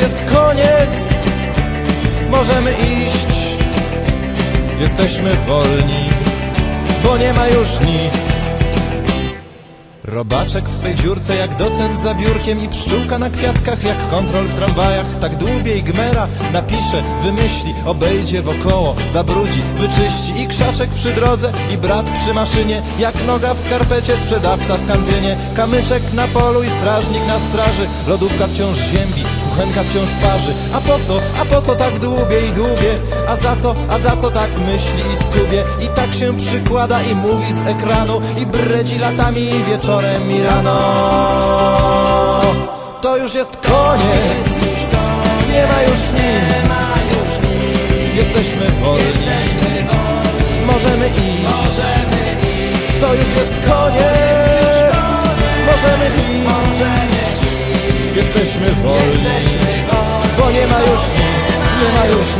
Jest koniec, możemy iść. Jesteśmy wolni, bo nie ma już nic. Robaczek w swej dziurce jak docent za biurkiem i pszczółka na kwiatkach jak kontrol w tramwajach. Tak dłubie i gmera napisze, wymyśli, obejdzie wokoło, zabrudzi, wyczyści i krzaczek przy drodze. I brat przy maszynie jak noga w skarpecie, sprzedawca w kantynie. Kamyczek na polu i strażnik na straży. Lodówka wciąż ziębi, kuchenka wciąż parzy. A po co, a po co tak dłubie i dłubie a za co, a za co tak myśli i skubie? I tak się przykłada i mówi z ekranu. I bredzi latami wieczorem i rano. To już jest koniec. Nie ma już nic. Jesteśmy wolni. Możemy iść. To już jest koniec. Możemy iść. Jesteśmy wolni bo nie ma już